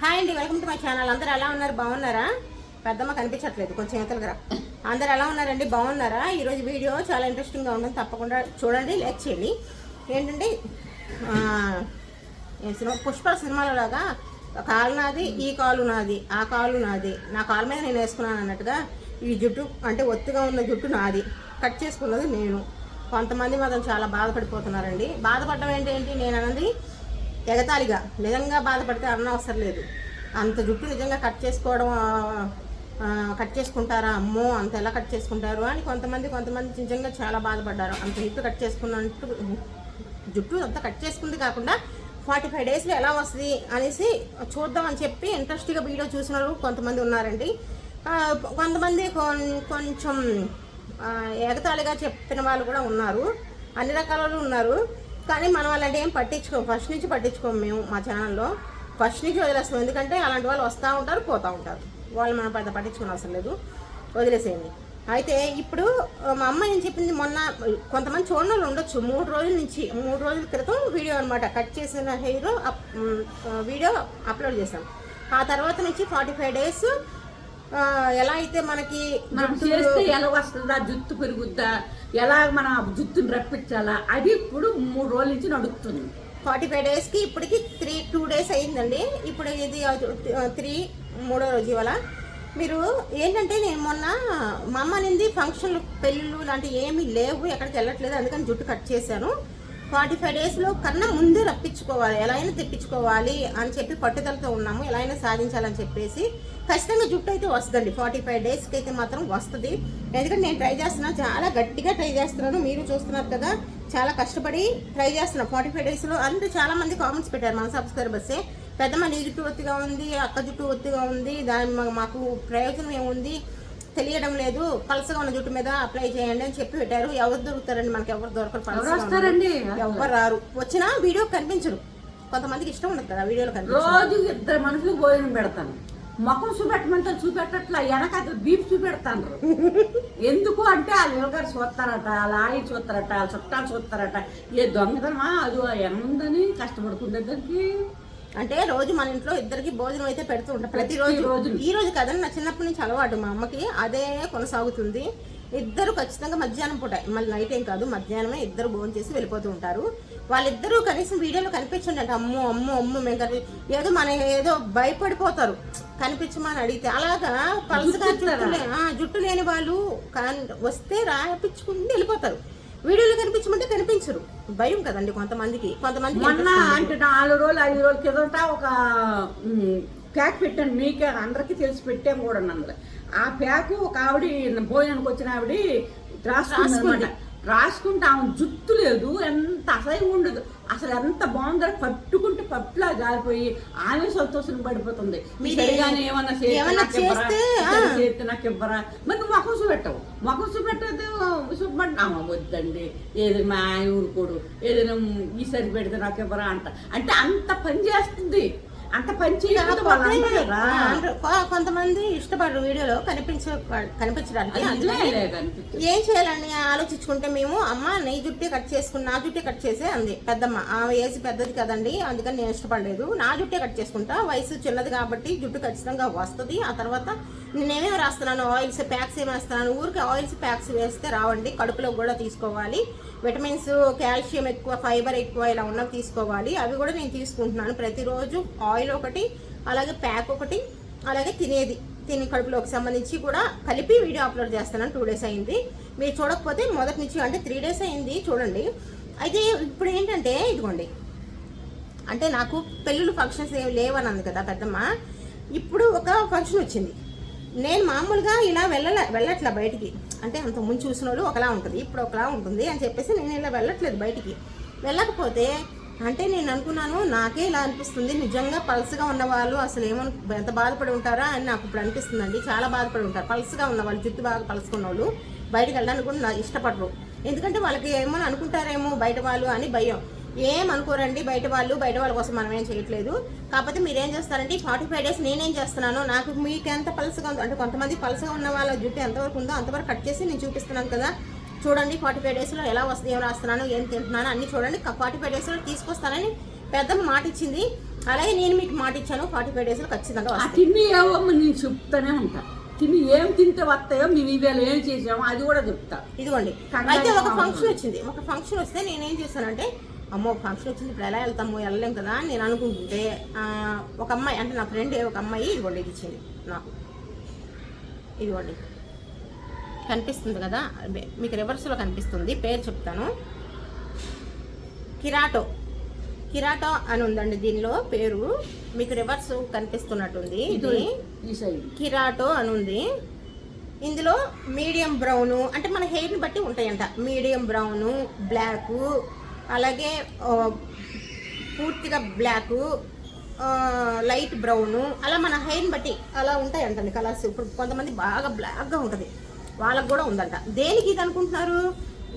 Hi అండి welcome to my channel అందరు ఎలా ఉన్నారు? బాగున్నారా? పెద్దమ్మ కనిపించట్లేదు కొంచెం ఇతలుగా అందరు ఎలా ఉన్నారండి? బాగున్నారా? ఈరోజు వీడియో చాలా ఇంట్రెస్టింగ్గా ఉంటుంది తప్పకుండా చూడండి లైక్ చేయండి. ఏంటంటే సినిమా పుష్ప సినిమాలలాగా కాలు నాది ఈ కాలు నాది ఆ కాలు నాది. నా కాలు మీద నేను వేసుకున్నాను అన్నట్టుగా ఈ జుట్టు అంటే ఒత్తుగా ఉన్న జుట్టు నాది. కట్ చేసుకున్నది నేను. కొంతమంది మాత్రం చాలా బాధపడిపోతున్నారండి. బాధపడడం ఏంటి ఏంటి నేను అన్నది ఎగతాళిగా నిజంగా బాధపడితే అన్న అవసరం లేదు. అంత జుట్టు నిజంగా కట్ చేసుకోవడం కట్ చేసుకుంటారా? అమ్మో అంత ఎలా కట్ చేసుకుంటారు? అని కొంతమంది కొంతమంది నిజంగా చాలా బాధపడ్డారు. అంత జుట్టు కట్ చేసుకున్నట్టు జుట్టు అంతా కట్ చేసుకుంది కాకుండా ఫార్టీ ఫైవ్ డేస్లో ఎలా వస్తుంది అనేసి చూద్దామని చెప్పి ఇంట్రెస్ట్గా వీడియో చూసిన వాళ్ళు కొంతమంది ఉన్నారండి. కొంతమంది కొన్- కొంచెం ఎగతాళిగా చెప్పిన వాళ్ళు కూడా ఉన్నారు. అన్ని రకాలలో ఉన్నారు. కానీ మనం అలాంటి ఏం పట్టించుకోం. ఫస్ట్ నుంచి పట్టించుకోము మేము మా ఛానల్లో ఫస్ట్ నుంచి వదిలేస్తాం ఎందుకంటే అలాంటి వాళ్ళు వస్తూ ఉంటారు పోతూ ఉంటారు. వాళ్ళు మనం పెద్ద పట్టించుకుని అవసరం లేదు. వదిలేసేయండి. అయితే ఇప్పుడు మా అమ్మ ఏం చెప్పింది మొన్న కొంతమంది చూడని వాళ్ళు ఉండొచ్చు. మూడు రోజుల నుంచి మూడు రోజుల క్రితం వీడియో అనమాట కట్ చేసిన హెయిర్ వీడియో అప్లోడ్ చేశాం. ఆ తర్వాత నుంచి ఫార్టీ ఫైవ్ డేస్ ఎలా అయితే మనకి మనం చేస్తే ఎలా వస్తుందా? జుట్టు పెరుగుద్దా? ఎలా మనం జుట్టుని రప్పించాలా? అది ఇప్పుడు మూడు రోజుల నుంచి నడుస్తుంది. ఫార్టీ ఫైవ్ డేస్కి ఇప్పటికి త్రీ టూ డేస్ అయిందండి. ఇప్పుడు ఇది త్రీ మూడో రోజు ఇవాళ. మీరు ఏంటంటే నేను మొన్న మా అమ్మ నింది ఫంక్షన్లు పెళ్ళిళ్ళు లాంటివి ఏమీ లేవు ఎక్కడికి వెళ్ళట్లేదు అందుకని జుట్టు కట్ చేశాను. ఫార్టీ ఫైవ్ డేస్లో కన్నా ముందే రప్పించుకోవాలి ఎలా అయినా తెప్పించుకోవాలి అని చెప్పి పట్టుదలతో ఉన్నాము ఎలా అయినా సాధించాలని చెప్పేసి. ఖచ్చితంగా జుట్టు అయితే వస్తుందండి. ఫార్టీ ఫైవ్ డేస్కి అయితే మాత్రం వస్తుంది. ఎందుకంటే నేను ట్రై చేస్తున్నాను చాలా గట్టిగా ట్రై చేస్తున్నాను. మీరు చూస్తున్నారు కదా చాలా కష్టపడి ట్రై చేస్తున్నాను ఫార్టీ ఫైవ్ డేస్లో అంటే చాలా మంది కామెంట్స్ పెట్టారు మన సబ్స్క్రైబర్సే పెద్దమ్మ నీ జుట్టు ఒత్తిగా ఉంది అక్క జుట్టు ఒత్తిగా ఉంది దాని మాకు ప్రయోజనం ఏముంది తెలియడం లేదు. పలసగా ఉన్న జుట్టు మీద అప్లై చేయండి అని చెప్పి పెట్టారు. ఎవరు దొరుకుతారండి? మనకి ఎవరు దొరకరు ఎవరు రారు. వచ్చినా వీడియో కనిపించరు కొంతమందికి ఇష్టం ఉండదు కదా వీడియోలో కనిపించరు రోజు ఇద్దరు మనుషులకు భోజనం పెడతాను ముఖం చూపెట్టమంటే చూపెట్టట్లా వెనక బీప్ చూపెడతాను ఎందుకు అంటే ఆ యువగారు చూస్తారట వాళ్ళ ఆయి చూస్తారట వాళ్ళ చుట్టాలు చూస్తారట. ఏ దొంగతనమా? అది ఏముందని కష్టపడుకుంటే దానికి అంటే రోజు మన ఇంట్లో ఇద్దరికి భోజనం అయితే పెడుతూ ఉంటాం. ప్రతిరోజు. ప్రతిరోజు. ఈ రోజు కదండి నా చిన్నప్పటి నుంచి అలవాటు మా అమ్మకి. అదే కొనసాగుతుంది. ఇద్దరు ఖచ్చితంగా మధ్యాహ్నం పూట మళ్ళీ నైట్ ఏం కాదు మధ్యాహ్నమే ఇద్దరు భోజనం చేసి వెళ్ళిపోతూ ఉంటారు. వాళ్ళిద్దరూ కనీసం వీడియోలో కనిపించండి. అంటే అమ్మో అమ్మో అమ్మో మేము కని ఏదో మన ఏదో భయపడిపోతారు. కనిపించమని అడిగితే అలాగా పలసగా జుట్టు జుట్టు లే- ఆ, జుట్టు లేని వాళ్ళు వస్తే రాపించుకుని వెళ్ళిపోతారు. వీడియోలో కనిపించమంటే కనిపించరు. భయం కదండి కొంతమందికి. కొంతమంది మొన్న అంటే నాలుగు రోజులు ఐదు రోజుల కిందట ఒక ప్యాక్ పెట్టాను. మీకే అందరికీ తెలిసి పెట్టాము కూడా అందులో ఆ ప్యాకు ఒక ఆవిడ భోజనానికి వచ్చిన ఆవిడ రాసుకుంది. రాసుకుంటే ఆమె జుట్టు లేదు ఎంత అసహ్యం ఉండదు. అసలు ఎంత బాగుందో పట్టుకుంటే పట్టులా జారిపోయి ఆమె సంతోషం పడిపోతుంది. సరిగానే ఏమన్నా చేస్తే నాకు ఇవ్వరా? మరి నువ్వు మొఖం చూపెట్టవు. మొఖం చూపెట్టదు చూపమంటే అమ్మ వద్దండి. ఏది మా ఆయన ఊరుకోడు. ఏదైనా ఈసారి పెడితే నాకు ఇవ్వరా? అంట. అంటే అంత పని చేస్తుంది. అంత. కొ- కొంతమంది ఇష్టపడరు వీడియోలో కనిపించ కనిపించడానికి. ఏం చేయాలని ఆలోచించుకుంటే మేము అమ్మ నీ జుట్టే కట్ చేసుకుని నా జుట్టే కట్ చేసే అంది పెద్దమ్మ ఆమె ఏజ్ పెద్దది కదండి అందుకని నేను ఇష్టపడలేదు నా జుట్టే కట్ చేసుకుంటా వయసు చిన్నది కాబట్టి జుట్టు ఖచ్చితంగా వస్తుంది ఆ తర్వాత నేనేమేమి రాస్తున్నాను? ఆయిల్స్ ప్యాక్స్ ఏమి వేస్తున్నాను ఊరికి ఆయిల్స్ ప్యాక్స్ వేస్తే రావండి. కడుపులో కూడా తీసుకోవాలి. విటమిన్స్ కాల్షియం ఎక్కువ ఫైబర్ ఎక్కువ ఇలా ఉన్నవి తీసుకోవాలి. అవి కూడా నేను తీసుకుంటున్నాను. ప్రతిరోజు ఆయిల్ ఒకటి అలాగే ప్యాక్ ఒకటి అలాగే తినేది. తిని కడుపులోకి సంబంధించి కూడా కలిపి వీడియో అప్లోడ్ చేస్తాను టూ డేస్ అయింది. మీరు చూడకపోతే మొదటి నుంచి అంటే త్రీ డేస్ అయింది చూడండి. అయితే ఇప్పుడు ఏంటంటే ఇదిగోండి. అంటే నాకు పెళ్ళిళ్ళు ఫంక్షన్స్ ఏమి లేవని అంది కదా పెద్దమ్మ. ఇప్పుడు ఒక ఫంక్షన్ వచ్చింది. నేను మామూలుగా ఇలా వెళ్ళలే వెళ్ళట్లే బయటికి. అంటే అంత ముందు చూసిన వాళ్ళు ఒకలా ఉంటుంది ఇప్పుడు ఒకలా ఉంటుంది అని చెప్పేసి నేను ఇలా వెళ్ళట్లేదు బయటికి. వెళ్ళకపోతే అంటే నేను అనుకున్నాను నాకే ఇలా అనిపిస్తుంది నిజంగా పల్స్గా ఉన్నవాళ్ళు అసలు ఏమను ఎంత బాధపడి ఉంటారా అని నాకు ఇప్పుడు అనిపిస్తుందండి. చాలా బాధపడి ఉంటారు. పల్స్గా ఉన్నవాళ్ళు జుట్టు బాగా పలుసుకున్న వాళ్ళు బయటకు వెళ్ళడానికి కూడా ఇష్టపడరు. ఎందుకంటే వాళ్ళకి ఏమో అనుకుంటారేమో బయట వాళ్ళు అని భయం. ఏం అనుకోరండి బయట వాళ్ళు బయట వాళ్ళ కోసం మనం ఏం చేయట్లేదు. కాకపోతే మీరు ఏం చేస్తారంటే ఫార్టీ ఫైవ్ డేస్ నేనేం చేస్తున్నాను నాకు మీకు ఎంత పలసగా ఉందో అంటే కొంతమంది పలసగా ఉన్న వాళ్ళ జుట్టు ఎంతవరకు ఉందో అంతవరకు కట్ చేసి నేను చూపిస్తున్నాను కదా. చూడండి ఫార్టీ ఫైవ్ డేస్లో ఎలా వస్తుంది ఏం రాస్తున్నాను ఏం తింటున్నాను అన్ని చూడండి. ఫార్టీ ఫైవ్ డేస్లో తీసుకొస్తానని పెద్దమ్మ మాట ఇచ్చింది. అలాగే నేను మీకు మాట ఇచ్చాను ఫార్టీ ఫైవ్ డేస్లో ఖచ్చితంగా తిని ఏవో నేను చెప్తానే ఉంటా. తిని ఏం తింటే వస్తాయో మేము ఇవాళ ఏం చేసామో అది కూడా చెప్తా. ఇదిగోండి. అయితే ఒక. ఫంక్షన్ వచ్చింది. ఒక ఫంక్షన్ వస్తే నేనేం చేశానంటే అమ్మో ఫంక్షన్ వచ్చింది ఇప్పుడు ఎలా వెళ్తాము వెళ్ళలేం కదా అని నేను అనుకుంటుంటే ఒక అమ్మాయి అంటే నా ఫ్రెండ్ ఒక అమ్మాయి ఇదిగోండి ఇది ఇచ్చింది. నాకు. ఇదిగోండి కనిపిస్తుంది కదా? మీకు రివర్స్లో కనిపిస్తుంది పేరు చెప్తాను. కిరాటో. కిరాటో అని ఉందండి దీనిలో పేరు. మీకు రివర్స్ కనిపిస్తున్నట్టుంది ఇది. కిరాటో అని ఉంది. ఇందులో మీడియం బ్రౌను అంటే మన హెయిర్ని బట్టి ఉంటాయంట. మీడియం బ్రౌను బ్లాకు అలాగే పూర్తిగా బ్లాకు లైట్ బ్రౌను అలా మన హెయిర్ని బట్టి అలా ఉంటాయంటండి కలర్స్. ఇప్పుడు కొంతమంది బాగా బ్లాక్గా ఉంటుంది. వాళ్ళకు కూడా ఉందంట. దేనికి ఇది అనుకుంటున్నారు?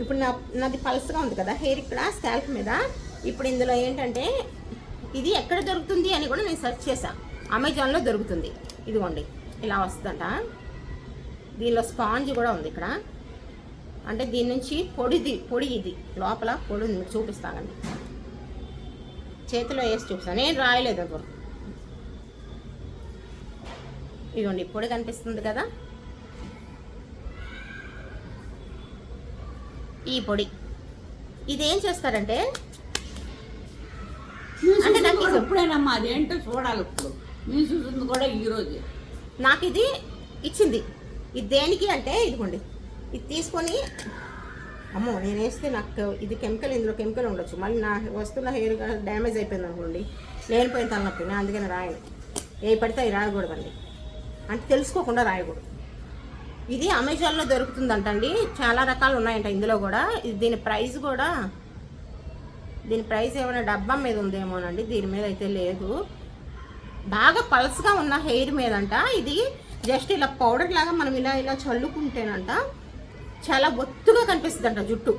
ఇప్పుడు నా నాది పల్స్గా ఉంది కదా హెయిర్ ఇక్కడ స్కాల్ప్ మీద. ఇప్పుడు ఇందులో ఏంటంటే ఇది ఎక్కడ దొరుకుతుంది అని కూడా నేను సెర్చ్ చేశాను అమెజాన్లో దొరుకుతుంది. ఇదిగోండి ఇలా వస్తుందంట. దీనిలో స్పాంజ్ కూడా ఉంది ఇక్కడ. అంటే దీని నుంచి పొడిది పొడి ఇది లోపల పొడి ఉంది మీకు చూపిస్తానండి. చేతిలో వేసి చూపిస్తాను. నేను రాయలేదు ఎవరు ఇదిగోండి పొడి కనిపిస్తుంది కదా? ఈ పొడి. ఇది ఏం చేస్తారంటే అంటే నాకు ఎప్పుడేనమ్మా అదేంటో చూడాలి ఇప్పుడు. నేను చూసింది కూడా ఈ రోజే. నాకు ఇది ఇచ్చింది. ఇది దేనికి అంటే ఇదిగోండి. ఇది తీసుకొని అమ్మో నేను వేస్తే నాకు ఇది కెమికల్ ఇందులో కెమికల్ ఉండొచ్చు. మళ్ళీ నా వస్తున్న హెయిర్ డ్యామేజ్ అయిపోయింది అనుకోండి లేనిపోయిన తలనొప్పి నేను అందుకని రాయను. ఏ పడితే అవి రాయకూడదండి. అంటే తెలుసుకోకుండా రాయకూడదు. ఇది అమెజాన్లో దొరుకుతుందంటండి. చాలా రకాలు ఉన్నాయంట ఇందులో కూడా. ఇది దీని ప్రైస్ కూడా దీని ప్రైస్ ఏమైనా డబ్బా మీద ఉందేమోనండి దీని మీద అయితే లేదు. బాగా పల్స్గా ఉన్న హెయిర్ మీదంట. ఇది జస్ట్ ఇలా పౌడర్ లాగా మనం ఇలా ఇలా చల్లుకుంటేనంట చాలా ఒత్తుగా కనిపిస్తుంది అంట జుట్టు.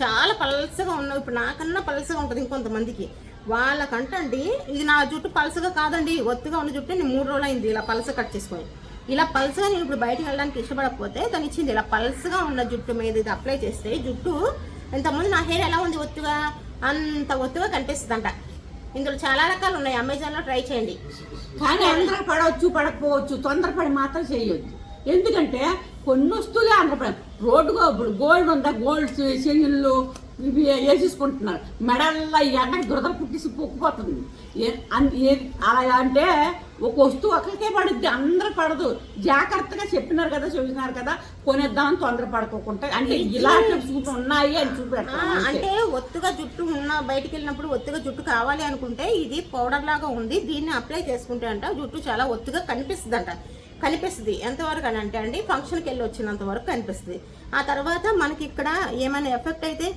చాలా పలసగా ఉన్న ఇప్పుడు నాకన్నా పలసగా ఉంటుంది ఇంకొంతమందికి. వాళ్ళకంటండి ఇది నా జుట్టు పలసగా కాదండి ఒత్తుగా ఉన్న జుట్టు నేను మూడు రోజులు అయింది ఇలా పలస కట్ చేసుకొని. ఇలా పలసగా నేను ఇప్పుడు బయటకు వెళ్ళడానికి ఇష్టపడకపోతే తను ఇచ్చింది ఇలా పలసగా ఉన్న జుట్టు మీద ఇది అప్లై చేస్తే జుట్టు ఇంతకుముందు నా హెయిర్ ఎలా ఉంది ఒత్తుగా? అంత ఒత్తుగా కనిపిస్తుందంట. ఇందులో చాలా రకాలు ఉన్నాయి అమెజాన్లో ట్రై చేయండి. కానీ అందరూ పడవచ్చు పడకపోవచ్చు తొందరపడి మాత్రం చేయొద్దు. ఎందుకంటే కొన్ని వస్తువులే రోడ్డుగా ఇప్పుడు గోల్డ్ ఉందా? గోల్డ్ చెయ్యిళ్ళు ఇవి వేసేసుకుంటున్నారు. మెడల్లో ఎండ దురద పుట్టిసి పొక్కుపోతుంది. అలా అంటే ఒక వస్తువు ఒకరికే పడుద్ది అందరూ పడదు. జాగ్రత్తగా చెప్పినారు కదా చూసినారు కదా కొనేద్దామని తొందర పడుకోకుండా అంటే ఇలాంటి చూపు ఉన్నాయి అని చూపెడతాను. అంటే ఒత్తుగా జుట్టు ఉన్న బయటికి వెళ్ళినప్పుడు ఒత్తుగా జుట్టు కావాలి అనుకుంటే ఇది పౌడర్ లాగా ఉంది. దీన్ని అప్లై చేసుకుంటే అంట జుట్టు చాలా ఒత్తుగా కనిపిస్తుంది అంట కనిపిస్తుంది. ఎంతవరకు అని అంటే అండి ఫంక్షన్కి వెళ్ళి వచ్చినంత వరకు కనిపిస్తుంది. ఆ తర్వాత మనకి ఇక్కడ ఏమైనా ఎఫెక్ట్ అయితే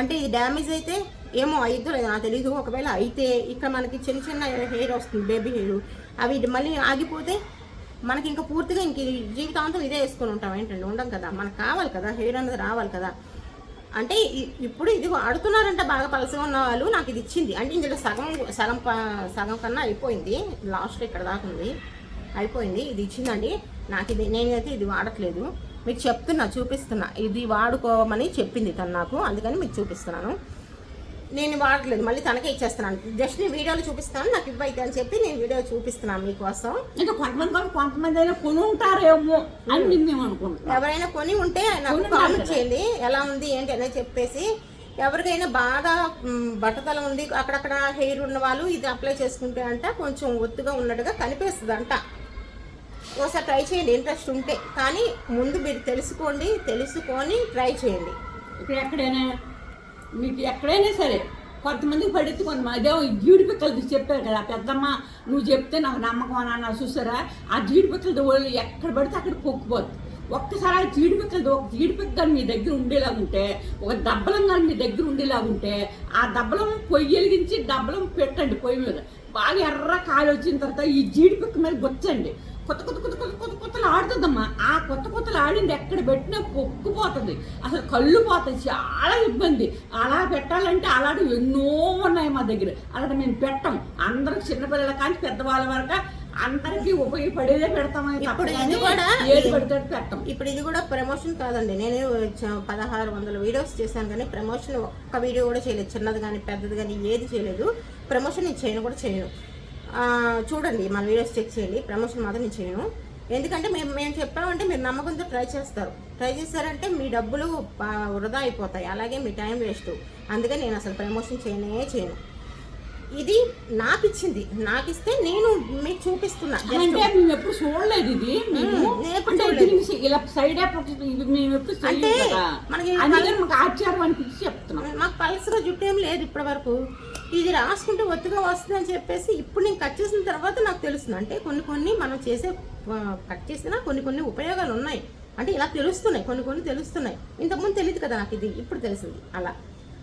అంటే ఇది డ్యామేజ్ అయితే ఏమో అయిద్దో లేదో నాకు తెలీదు. ఒకవేళ అయితే ఇక్కడ మనకి చిన్న చిన్న హెయిర్ వస్తుంది బేబీ హెయిర్ అవి మళ్ళీ ఆగిపోతే మనకి ఇంకా పూర్తిగా ఇంక జీవితాంతం ఇదే వేసుకొని ఉంటాం. ఏంటండి? ఉండం కదా. మనకు కావాలి కదా. హెయిర్ అనేది రావాలి కదా. అంటే ఇప్పుడు ఇది ఆడుతున్నారంటే బాగా పలసగా ఉన్న వాళ్ళు. నాకు ఇది ఇచ్చింది. అంటే ఇందులో సగం సగం సగం కన్నా అయిపోయింది. లాస్ట్ ఇక్కడ దాకా ఉంది. అయిపోయింది. ఇది ఇచ్చిందండి. నాకు ఇది నేనైతే ఇది వాడట్లేదు. మీకు చెప్తున్నా చూపిస్తున్నా. ఇది వాడుకోమని చెప్పింది తను నాకు. అందుకని మీకు చూపిస్తున్నాను. నేను వాడట్లేదు. మళ్ళీ తనకే ఇచ్చేస్తున్నాను. జస్ట్ నేను వీడియోలో చూపిస్తాను. నాకు ఇవ్వైతే అని చెప్పి నేను వీడియో చూపిస్తున్నాను మీకోసం. ఇంకా కొంతమంది కూడా కొంతమంది అయినా కొని ఉంటారేమో అని మేము అనుకుంటున్నాం. ఎవరైనా కొని ఉంటే నాకు కామెంట్. చేయండి. ఎలా ఉంది ఏంటి అనేది చెప్పేసి. ఎవరికైనా బాగా బట్టతల ఉంది అక్కడక్కడ హెయిర్ ఉన్న వాళ్ళు ఇది అప్లై చేసుకుంటే అంట కొంచెం ఒత్తుగా ఉన్నట్టుగా కనిపిస్తుంది అంట ఒకసారి ట్రై చేయండి ఇంట్రెస్ట్ ఉంటే. కానీ ముందు మీరు తెలుసుకోండి తెలుసుకొని ట్రై చేయండి. ఇప్పుడు ఎక్కడైనా మీకు ఎక్కడైనా సరే కొంతమందికి పడితే కొంతమంది అదే ఈ చెప్పారు కదా పెద్దమ్మ నువ్వు చెప్తే నాకు నమ్మకం అని అన్న చూసారా? ఆ జీడిపిక్కలది వాళ్ళు ఎక్కడ పడితే అక్కడ పొక్కుపోద్ది. ఒక్కసారి ఆ జీడిపిక్కలది ఒక జీడిపిక్క కానీ మీ దగ్గర ఉండేలా ఉంటే ఒక దబ్బలం కానీ మీ దగ్గర ఉండేలా ఉంటే ఆ దబ్బలం పొయ్యి వెలిగించి దబ్బలం పెట్టండి పొయ్యి మీద. బాగా ఎర్ర కాలు వచ్చిన తర్వాత ఈ జీడిపిక్క మీద గుచ్చండి. కొత్త కొత్త కొత్త కొత్త కొత్త కొత్తలు ఆడుతుందమ్మా. ఆ కొత్త కొత్తలు ఆడింది ఎక్కడ పెట్టినా పొక్కుపోతుంది అసలు కళ్ళు పోతాయి. చాలా ఇబ్బంది. అలా పెట్టాలంటే అలాంటి ఎన్నో ఉన్నాయి మా దగ్గర. అలాంటి మేము పెట్టం. అందరికి చిన్నపిల్లల కానీ పెద్దవాళ్ళ వరకు అందరికీ ఉపయోగపడేదే పెడతామని ఇప్పుడు ఇది కూడా ఏది పడితే అది పెట్టం. ఇప్పుడు ఇది కూడా ప్రమోషన్ కాదండి. నేను పదహారు వందల వీడియోస్ చేశాను కానీ ప్రమోషన్ ఒక్క వీడియో కూడా చేయలేదు. చిన్నది కానీ పెద్దది కానీ ఏది చేయలేదు. ప్రమోషన్ నేను చేయను కూడా చేయను. చూడండి మన వీడియోస్ చెక్ చేయండి. ప్రమోషన్ మాత్రం నేను చేయను. ఎందుకంటే మేము మేము చెప్పామంటే మీరు నమ్మకంతో ట్రై చేస్తారు. ట్రై చేస్తారంటే మీ డబ్బులు వృధా అయిపోతాయి. అలాగే మీ టైం వేస్ట్ అందుకని నేను అసలు ప్రమోషన్ చేయనే చేయను. ఇది నాకు ఇచ్చింది నాకు ఇస్తే నేను మీకు చూపిస్తున్నా. అంటే మేము ఎప్పుడు చూడలేదు ఇది. మేము. ఇలా సైడ్ మేము ఎప్పుడు అంటే మనకి మాకు ఆశ్చర్యం అనిపించి చెప్తున్నాం. మాకు పల్సగా జుట్టు ఏం లేదు ఇప్పటి వరకు ఇది రాసుకుంటే ఒత్తుగా వస్తుంది అని చెప్పేసి ఇప్పుడు నేను కట్ చేసిన తర్వాత నాకు తెలుస్తుంది. అంటే కొన్ని కొన్ని మనం చేసే కట్ చేసినా కొన్ని కొన్ని ఉపయోగాలు ఉన్నాయి. అంటే ఇలా తెలుస్తున్నాయి. కొన్ని కొన్ని తెలుస్తున్నాయి. ఇంతకుముందు తెలియదు కదా నాకు ఇది. ఇప్పుడు తెలిసింది అలా.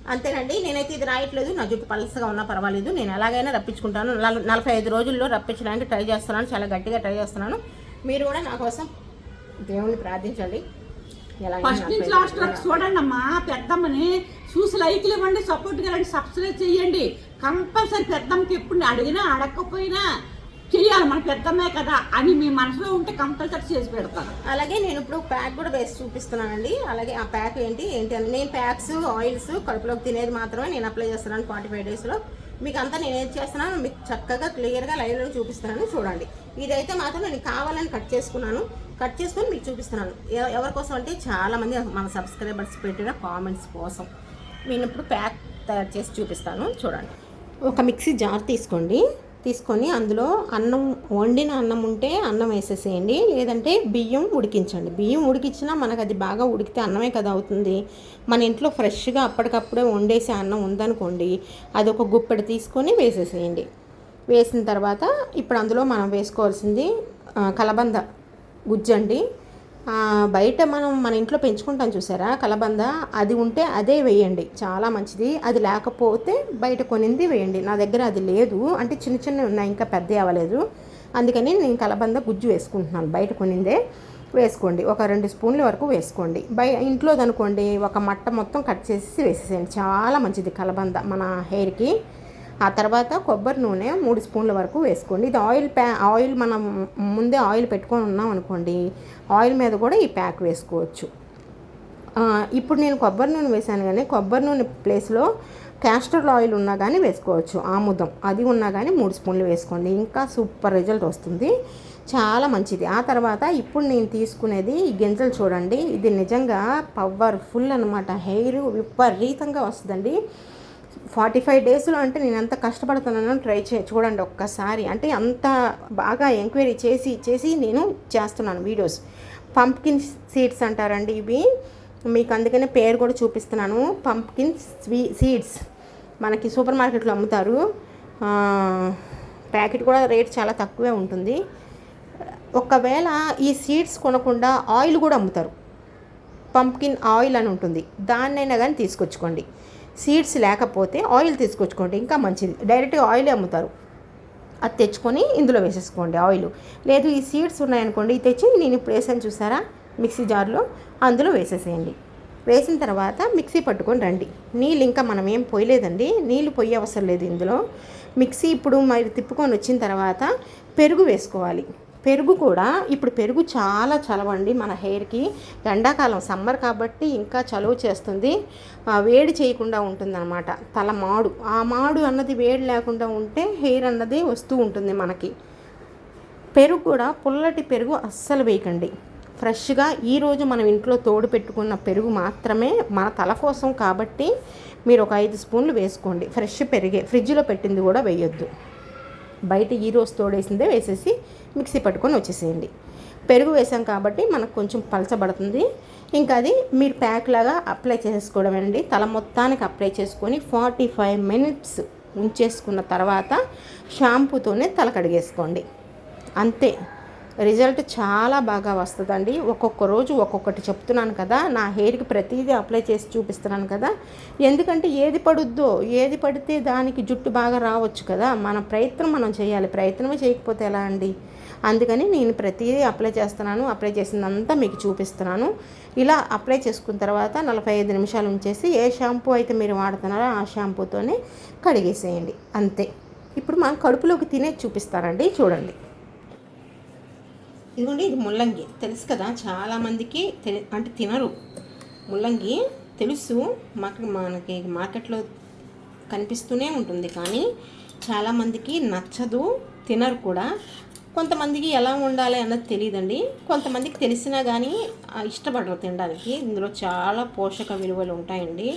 అంతేనండి నేనైతే ఇది రాయట్లేదు నా జుట్టు పలసగా ఉన్నా పర్వాలేదు నేను ఎలాగైనా రప్పించుకుంటాను. నల- నలభై ఐదు రోజుల్లో రప్పించడానికి ట్రై చేస్తున్నాను చాలా గట్టిగా ట్రై చేస్తున్నాను. మీరు కూడా నా కోసం దేవుణ్ణి ప్రార్థించండి. ఫస్ట్ నుంచి లాస్ట్ వరకు చూడండి అమ్మా పెద్దమ్మని చూసి లైక్లు ఇవ్వండి సపోర్ట్ రండి సబ్స్క్రైబ్ చేయండి. కంపల్సరీ పెద్దమ్మకి ఎప్పుడు అడిగినా అడగకపోయినా చెయ్యాలి మన పెద్దమ్మే కదా అని మీ మనసులో ఉంటే కంపల్సరీ చేసి పెడతాను అలాగే నేను ఇప్పుడు ప్యాక్ కూడా వేసి చూపిస్తున్నానండి. అలాగే ఆ ప్యాక్ ఏంటి ఏంటి అని. నేను ప్యాక్స్ ఆయిల్స్ కడుపులోకి తినేది మాత్రమే నేను అప్లై చేస్తున్నాను ఫార్టీ ఫైవ్ డేస్లో మీకు అంతా నేను ఏం చేస్తున్నాను మీకు చక్కగా క్లియర్గా లైవ్లో చూపిస్తున్నాను. చూడండి. ఇదైతే మాత్రం నేను కావాలని కట్ చేసుకున్నాను. కట్ చేసుకొని మీకు చూపిస్తున్నాను. ఎవ- ఎవరి కోసం అంటే చాలామంది మన సబ్స్క్రైబర్స్ పెట్టిన కామెంట్స్ కోసం. నేను ఇప్పుడు ప్యాక్ తయారు చేసి చూపిస్తాను. చూడండి. ఒక మిక్సీ జార్ తీసుకోండి. తీసుకొని అందులో అన్నం వండిన అన్నం ఉంటే అన్నం వేసేసేయండి. లేదంటే బియ్యం ఉడికించండి. బియ్యం ఉడికించినా మనకు అది బాగా ఉడికితే అన్నమే కదా అవుతుంది. మన ఇంట్లో ఫ్రెష్గా అప్పటికప్పుడే వండేసే అన్నం ఉందనుకోండి అది ఒక గుప్పెడు తీసుకొని వేసేసేయండి. వేసిన తర్వాత ఇప్పుడు అందులో మనం వేసుకోవాల్సింది కలబంద గుజ్జండి. బయట మనం మన ఇంట్లో పెంచుకుంటాం చూసారా? కలబంద అది ఉంటే అదే వేయండి. చాలా మంచిది. అది లేకపోతే బయట కొనింది వేయండి. నా దగ్గర అది లేదు. అంటే చిన్న చిన్న ఉన్నాయి ఇంకా పెద్ద అవ్వలేదు. అందుకని నేను కలబంద గుజ్జు వేసుకుంటున్నాను. బయట కొనిందే వేసుకోండి. ఒక రెండు స్పూన్ల వరకు వేసుకోండి. బయ ఇంట్లోది అనుకోండి ఒక మట్ట మొత్తం కట్ చేసి వేసేసేయండి. చాలా మంచిది కలబంద మన హెయిర్కి. ఆ తర్వాత కొబ్బరి నూనె మూడు స్పూన్ల వరకు వేసుకోండి. ఇది ఆయిల్ ప్యా ఆయిల్ మనం ముందే ఆయిల్ పెట్టుకొని ఉన్నాం అనుకోండి ఆయిల్ మీద కూడా ఈ ప్యాక్ వేసుకోవచ్చు. ఇప్పుడు నేను కొబ్బరి నూనె వేసాను కానీ కొబ్బరి నూనె ప్లేస్లో క్యాస్టర్ ఆయిల్ ఉన్నా కానీ వేసుకోవచ్చు ఆముదం అది ఉన్నా కానీ మూడు స్పూన్లు వేసుకోండి. ఇంకా సూపర్ రిజల్ట్ వస్తుంది. చాలా మంచిది. ఆ తర్వాత ఇప్పుడు నేను తీసుకునేది ఈ గింజలు చూడండి. ఇది నిజంగా పవర్ఫుల్ అనమాట హెయిర్ విపరీతంగా వస్తుందండి. ఫార్టీ ఫైవ్ డేస్లో అంటే నేను ఎంత కష్టపడుతున్నానో ట్రై చే చూడండి ఒక్కసారి. అంటే అంత బాగా ఎంక్వైరీ చేసి చేసి నేను చేస్తున్నాను వీడియోస్. పంప్కిన్ సీడ్స్ అంటారండి ఇవి. మీకు అందుకనే పేరు కూడా చూపిస్తున్నాను. పంప్కిన్ స్వీ సీడ్స్. మనకి సూపర్ మార్కెట్లో అమ్ముతారు. ప్యాకెట్ కూడా రేట్ చాలా తక్కువే ఉంటుంది. ఒకవేళ ఈ సీడ్స్ కొనకుండా ఆయిల్ కూడా అమ్ముతారు. పంప్కిన్ ఆయిల్ అని ఉంటుంది. దాన్నైనా కానీ తీసుకొచ్చుకోండి. సీడ్స్ లేకపోతే ఆయిల్ తీసుకొచ్చుకోండి ఇంకా మంచిది. డైరెక్ట్గా ఆయిల్ అమ్ముతారు. అది తెచ్చుకొని ఇందులో వేసేసుకోండి ఆయిల్. లేదు ఈ సీడ్స్ ఉన్నాయనుకోండి తెచ్చి నేను ఇప్పుడు వేసాను చూసారా? మిక్సీ జార్లో అందులో వేసేసేయండి. వేసిన తర్వాత మిక్సీ పట్టుకొని రండి. నీళ్ళు ఇంకా మనం ఏం పోయలేదండి. నీళ్ళు పోయే అవసరం లేదు ఇందులో. మిక్సీ ఇప్పుడు మరి తిప్పుకొని వచ్చిన తర్వాత పెరుగు వేసుకోవాలి. పెరుగు కూడా ఇప్పుడు పెరుగు చాలా చలవండి మన హెయిర్కి. ఎండాకాలం సమ్మర్ కాబట్టి ఇంకా చలువ చేస్తుంది. ఆ, వేడి చేయకుండా ఉంటుందన్నమాట. తల మాడు. ఆ మాడు అన్నది వేడి లేకుండా ఉంటే హెయిర్ అన్నది వస్తూ ఉంటుంది మనకి. పెరుగు కూడా పుల్లటి పెరుగు అస్సలు వేయకండి. ఫ్రెష్గా ఈరోజు మనం ఇంట్లో తోడు పెట్టుకున్న పెరుగు మాత్రమే మన తల కోసం కాబట్టి మీరు ఒక ఐదు స్పూన్లు వేసుకోండి. ఫ్రెష్ పెరిగే ఫ్రిడ్జ్లో పెట్టింది కూడా వేయొద్దు. బయట ఈ రోజు తోడేసిందే వేసేసి మిక్సీ పట్టుకొని వచ్చేసేయండి. పెరుగు వేసాం కాబట్టి మనకు కొంచెం పలచబడుతుంది ఇంకా అది మీరు ప్యాక్ లాగా అప్లై చేసుకోవడం అండి తల మొత్తానికి అప్లై చేసుకొని ఫార్టీ ఫైవ్ మినిట్స్ ఉంచేసుకున్న తర్వాత షాంపూతోనే తల కడిగేసుకోండి. అంతే. రిజల్ట్ చాలా బాగా వస్తుందండి. ఒక్కొక్క రోజు ఒక్కొక్కటి చెప్తున్నాను కదా నా హెయిర్కి ప్రతిదీ అప్లై చేసి చూపిస్తున్నాను కదా. ఎందుకంటే ఏది పడుద్దో ఏది పడితే దానికి జుట్టు బాగా రావచ్చు కదా. మన ప్రయత్నం మనం చేయాలి. ప్రయత్నమే చేయకపోతే ఎలా అండి? అందుకని నేను ప్రతిదీ అప్లై చేస్తున్నాను. అప్లై చేసిందంతా మీకు చూపిస్తున్నాను. ఇలా అప్లై చేసుకున్న తర్వాత నలభై ఐదు నిమిషాలు ఉంచేసి ఏ షాంపూ అయితే మీరు వాడుతున్నారో ఆ షాంపూతోనే కడిగేసేయండి. అంతే. ఇప్పుడు మనం కడుపులోకి తినే చూపిస్తానండి. చూడండి. ఇదిగోండి ఇది ముల్లంగి. తెలుసు కదా చాలామందికి తెలి అంటే తినరు. ముల్లంగి తెలుసు మాకు మనకి మార్కెట్లో కనిపిస్తూనే ఉంటుంది. కానీ చాలామందికి నచ్చదు తినరు కూడా. కొంతమందికి ఎలా ఉండాలి అన్నది తెలియదండి. కొంతమందికి తెలిసినా కానీ ఇష్టపడరు తినడానికి. ఇందులో చాలా పోషక విలువలు ఉంటాయండి.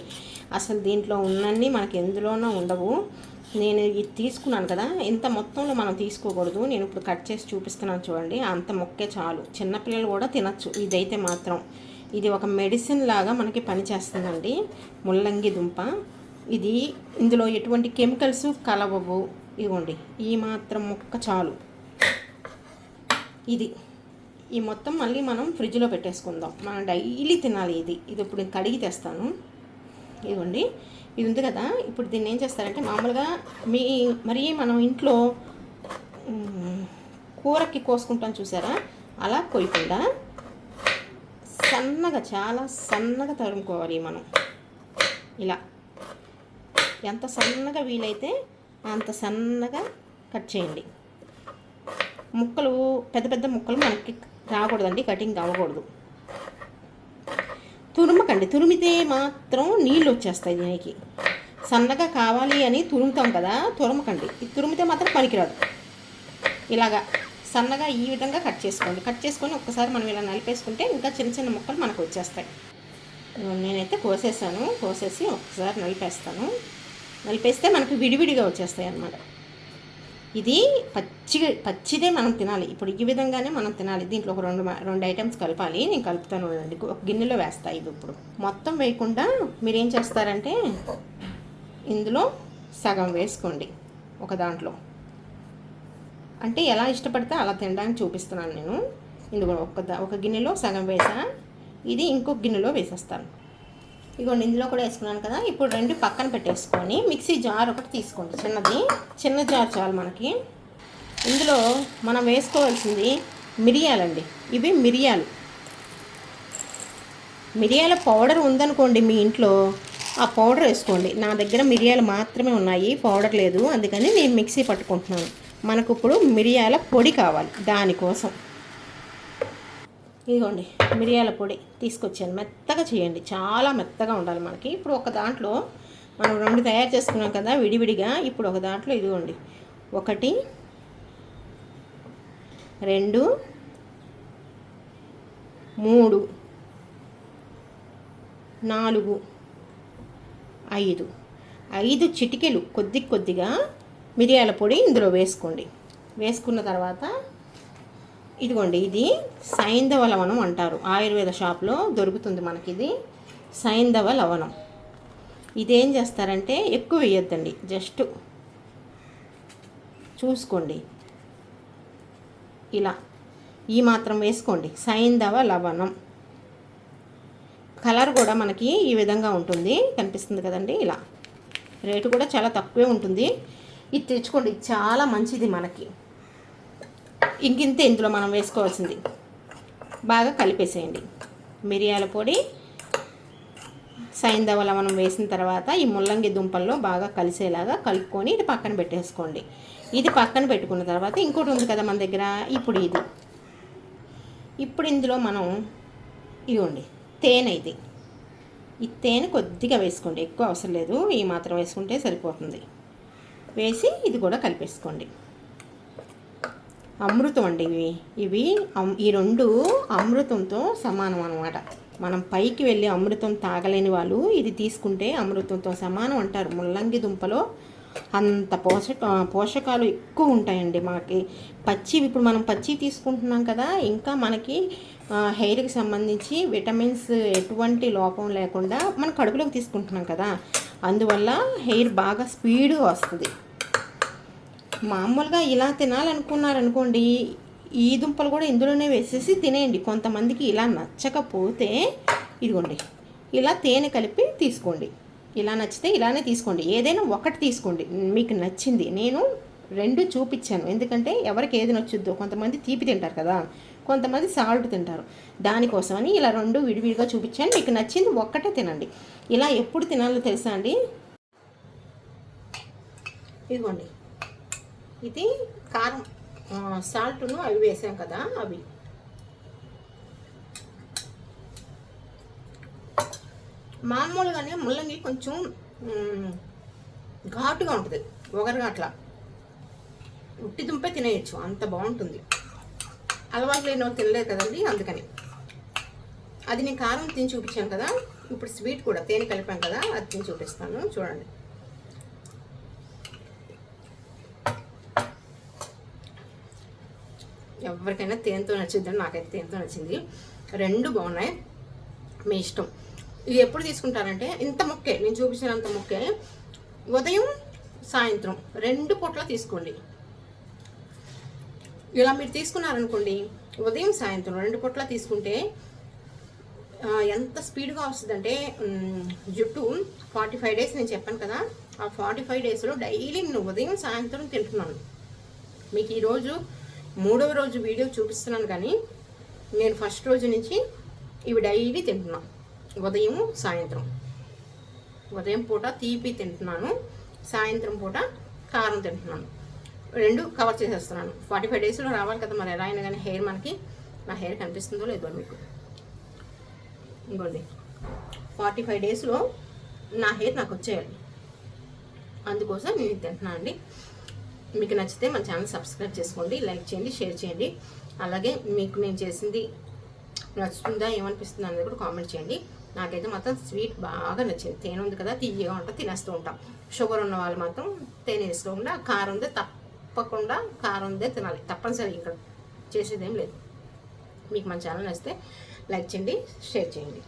అసలు దీంట్లో ఉన్నన్ని మనకి ఎందులోనూ ఉండవు. నేను ఇది తీసుకున్నాను కదా ఇంత మొత్తంలో మనం తీసుకోకూడదు. నేను ఇప్పుడు కట్ చేసి చూపిస్తున్నాను చూడండి. అంత మొక్కే చాలు. చిన్నపిల్లలు కూడా తినచ్చు. ఇదైతే మాత్రం. ఇది ఒక మెడిసిన్ లాగా మనకి పనిచేస్తుందండి. ముల్లంగి దుంప. ఇది ఇందులో ఎటువంటి కెమికల్స్ కలవవు. ఇదిగోండి. ఈ మాత్రం మొక్క చాలు. ఇది. ఈ మొత్తం మళ్ళీ మనం ఫ్రిడ్జ్లో పెట్టేసుకుందాం. మనం డైలీ తినాలి ఇది. ఇది ఇప్పుడు కడిగి తెస్తాను. ఇదిగోండి. ఇది ఉంది కదా ఇప్పుడు దీన్ని ఏం చేస్తారంటే మామూలుగా మీ మరి మనం ఇంట్లో కూరకి కోసుకుంటాం చూసారా? అలా కొయ్యకుండా సన్నగా చాలా సన్నగా తరుముకోవాలి మనం. ఇలా. ఎంత సన్నగా వీలైతే అంత సన్నగా కట్ చేయండి. ముక్కలు పెద్ద పెద్ద ముక్కలు మనకి రాకూడదండి కటింగ్ అవ్వకూడదు. తురుమకండి. తురిమితే మాత్రం నీళ్ళు వచ్చేస్తాయి దీనికి. సన్నగా కావాలి అని తురుముతాం కదా తురమకండి తురిమితే మాత్రం పనికిరాదు. ఇలాగా సన్నగా ఈ విధంగా కట్ చేసుకోండి. కట్ చేసుకొని ఒక్కసారి మనం ఇలా నలిపేసుకుంటే ఇంకా చిన్న చిన్న ముక్కలు మనకు వచ్చేస్తాయి నేనైతే కోసేసాను. కోసేసి ఒకసారి నలిపేస్తాను. నలిపేస్తే మనకు విడివిడిగా వచ్చేస్తాయి అన్నమాట ఇది పచ్చి పచ్చిదే మనం తినాలి. ఇప్పుడు ఈ విధంగానే మనం తినాలి. దీంట్లో ఒక రెండు మ- రెండు ఐటమ్స్ కలపాలి. నేను కలుపుతాను ఒక గిన్నెలో వేస్తా ఇది ఇప్పుడు. మొత్తం వేయకుండా మీరు ఏం చేస్తారంటే ఇందులో సగం వేసుకోండి ఒక దాంట్లో. అంటే ఎలా ఇష్టపడితే అలా తినడానికి చూపిస్తున్నాను నేను. ఇందులో ఒక ఒక గిన్నెలో సగం వేసా. ఇది ఇంకొక గిన్నెలో వేసేస్తాను. ఇగోండి ఇందులో కూడా వేసుకున్నాను కదా. ఇప్పుడు రెండు పక్కన పెట్టేసుకొని మిక్సీ జార్ ఒకటి తీసుకోండి. చిన్నది. చిన్న జార్ చాలు మనకి. ఇందులో మనం వేసుకోవాల్సింది మిరియాలండి. ఇవి మిరియాలు. మిరియాల పౌడర్ ఉందనుకోండి మీ ఇంట్లో ఆ పౌడర్ వేసుకోండి. నా దగ్గర మిరియాలు మాత్రమే ఉన్నాయి. పౌడర్ లేదు. అందుకని నేను మిక్సీ పట్టుకుంటున్నాను. మనకు ఇప్పుడు మిరియాల పొడి కావాలి దానికోసం. ఇదిగోండి మిరియాల పొడి తీసుకొచ్చాను. మెత్తగా చేయండి. చాలా మెత్తగా ఉండాలి మనకి. ఇప్పుడు ఒక దాంట్లో మనం రెండు తయారు చేసుకున్నాం కదా విడివిడిగా. ఇప్పుడు ఒక దాంట్లో ఇదిగోండి ఒకటి రెండు మూడు నాలుగు ఐదు. ఐదు చిటికెలు కొద్ది కొద్దిగా మిరియాల పొడి ఇందులో వేసుకోండి. వేసుకున్న తర్వాత ఇదిగోండి ఇది సైంధవ లవణం అంటారు. ఆయుర్వేద షాప్లో దొరుకుతుంది మనకి ఇది. సైంధవ లవణం. ఇదేం చేస్తారంటే ఎక్కువ వేయొద్దండి జస్ట్ చూసుకోండి. ఇలా ఈ మాత్రం వేసుకోండి. సైంధవ లవణం. కలర్ కూడా మనకి ఈ విధంగా ఉంటుంది కనిపిస్తుంది కదండి ఇలా. రేటు కూడా చాలా తక్కువే ఉంటుంది. ఇది తెచ్చుకోండి చాలా మంచిది మనకి. ఇంకింతే ఇందులో మనం వేసుకోవాల్సింది. బాగా కలిపేసేయండి. మిరియాల పొడి సైంధవ మనం వేసిన తర్వాత ఈ ముల్లంగి దుంపల్లో బాగా కలిసేలాగా కలుపుకొని ఇది పక్కన పెట్టేసుకోండి. ఇది పక్కన పెట్టుకున్న తర్వాత ఇంకోటి ఉంది కదా మన దగ్గర? ఇప్పుడు ఇది. ఇప్పుడు ఇందులో మనం ఇవ్వండి తేనె ఇది. ఈ తేనె కొద్దిగా వేసుకోండి. ఎక్కువ అవసరం లేదు. ఈ మాత్రం వేసుకుంటే సరిపోతుంది. వేసి ఇది కూడా కలిపేసుకోండి. అమృతం అండి ఇవి. ఇవి ఈ రెండు అమృతంతో సమానం అనమాట మనం పైకి వెళ్ళి అమృతం తాగలేని వాళ్ళు ఇది తీసుకుంటే అమృతంతో సమానం అంటారు. ముల్లంగి దుంపలో అంత పోషక పోషకాలు ఎక్కువ ఉంటాయండి మనకి పచ్చి ఇప్పుడు మనం పచ్చి తీసుకుంటున్నాం కదా ఇంకా మనకి హెయిర్కి సంబంధించి విటమిన్స్ ఎటువంటి లోపం లేకుండా మనం కడుపులోకి తీసుకుంటున్నాం కదా అందువల్ల హెయిర్ బాగా స్పీడ్గా వస్తుంది. మామూలుగా ఇలా తినాలనుకున్నారనుకోండి ఈ దుంపలు కూడా ఇందులోనే వేసేసి తినేయండి. కొంతమందికి ఇలా నచ్చకపోతే ఇదిగోండి ఇలా తేనె కలిపి తీసుకోండి. ఇలా నచ్చితే ఇలానే తీసుకోండి. ఏదైనా ఒకటి తీసుకోండి. మీకు నచ్చింది. నేను రెండు చూపించాను. ఎందుకంటే ఎవరికి ఏది నచ్చుద్దో కొంతమంది తీపి తింటారు కదా కొంతమంది సాల్ట్ తింటారు. దానికోసమని ఇలా రెండు విడివిడిగా చూపించాను. మీకు నచ్చింది ఒక్కటే తినండి. ఇలా ఎప్పుడు తినాలో తెలుసా అండి? ఇదిగోండి. ఇది కారం సాల్ట్ను అవి వేసాం కదా అవి. మామూలుగానే ముల్లంగి కొంచెం ఘాటుగా ఉంటుంది ఒగరుగా అట్లా. ఉట్టి దుంపే తినేయచ్చు అంత బాగుంటుంది. అలవాటు లేని వాళ్ళు తినలేదు కదండి అందుకని. అది నేను కారం తిని చూపించాను కదా ఇప్పుడు స్వీట్ కూడా తేనె కలిపాను కదా అది తిని చూపిస్తాను చూడండి. ఎవరికైనా తేనెతో నచ్చిందని నాకైతే తేనెతో నచ్చింది. రెండు బాగున్నాయి. మీ ఇష్టం. ఇది ఎప్పుడు తీసుకుంటారంటే ఇంత ముక్కే నేను చూపించినంత ముక్కే. ఉదయం సాయంత్రం రెండు పూట్ల తీసుకోండి. ఇలా మీరు తీసుకున్నారనుకోండి ఉదయం సాయంత్రం రెండు పూట్ల తీసుకుంటే ఎంత స్పీడ్గా వస్తుందంటే జుట్టు ఫార్టీ ఫైవ్ డేస్ నేను చెప్పాను కదా ఆ ఫార్టీ ఫైవ్ డేస్లో డైలీ నేను ఉదయం సాయంత్రం తింటున్నాను. మీకు ఈరోజు మూడవ రోజు వీడియో చూపిస్తున్నాను కానీ నేను ఫస్ట్ రోజు నుంచి ఇవి డైలీ తింటున్నాను ఉదయం సాయంత్రం. ఉదయం పూట తీపి తింటున్నాను సాయంత్రం పూట కారం తింటున్నాను. రెండు కవర్ చేసేస్తున్నాను. ఫార్టీ ఫైవ్ డేస్లో రావాలి కదా మరి ఎలా అయినా కానీ హెయిర్ మనకి నా హెయిర్ కనిపిస్తుందో లేదో మీకు. ఇంకోండి. ఫార్టీ ఫైవ్ డేస్లో నా హెయిర్ నాకు వచ్చేయాలి. అందుకోసం నేను తింటున్నాను అండి. మీకు నచ్చితే మన ఛానల్ సబ్స్క్రైబ్ చేసుకోండి లైక్ చేయండి షేర్ చేయండి. అలాగే మీకు నేను చేసింది నచ్చుతుందా ఏమనిపిస్తుందా అనేది కూడా కామెంట్ చేయండి. నాకైతే మాత్రం స్వీట్ బాగా నచ్చింది. తేనె ఉంది కదా తీయగా ఉంటుంది తినేస్తూ ఉంటాం. షుగర్ ఉన్న వాళ్ళు మాత్రం తేనె వేసుకోకుండా కారం ఉందే తప్పకుండా కారం ఉందే తినాలి. తప్పనిసరి ఇక్కడ చేసేదేం లేదు. మీకు మన ఛానల్ నచ్చితే లైక్ చేయండి షేర్ చేయండి.